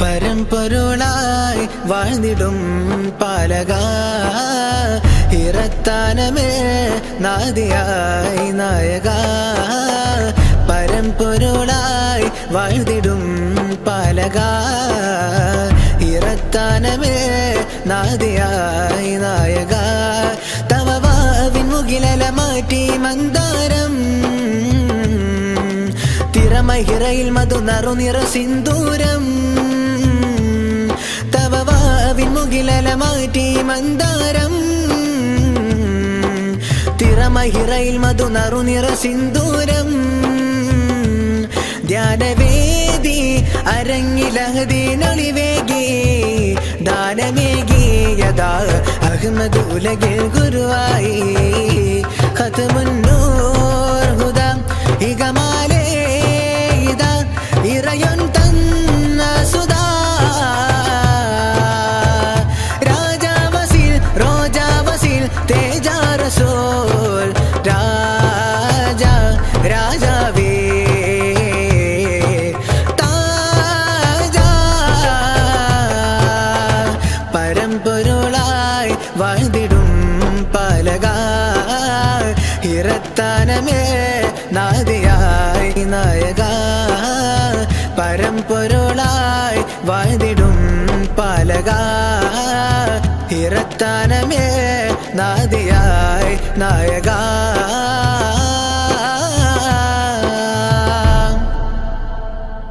പരമ്പൊരുളായി വാഴ്ന്നിടും പാലക. ഇറത്താനമേ നാദിയായി നായക. പരമ്പൊരുളായി വാഴ്ന്നിടും പാലക. ഇറത്താനമേ നാദിയായി നായക. തവവാവിൻ മുകിലല മാറ്റി മന്ദാരം. തിരമഹിറയിൽ മധു നറുനിറ സിന്ദൂരം. മാറ്റി മന്ദാരം. തിറമഹിറയിൽ മധു നറുനിറ സിന്ദൂരം ധ്യാനവേദി അരങ്ങിലഹതി അരങ്ങിലഹദീനൊളിവേകി ദാനമേകിയതാ അഹമ്മദ് ഉലകിൽ ഗുരുവായി. ഖത്മുന്നൂർ പരമ്പൊരുളായി വാഴ്ന്നിടും പലക ഇറത്താനമേ പരമ്പൊരുളായി വാഴ്ന്നിടും പലക ഇറത്താനമേ നാദിയായി നായകാ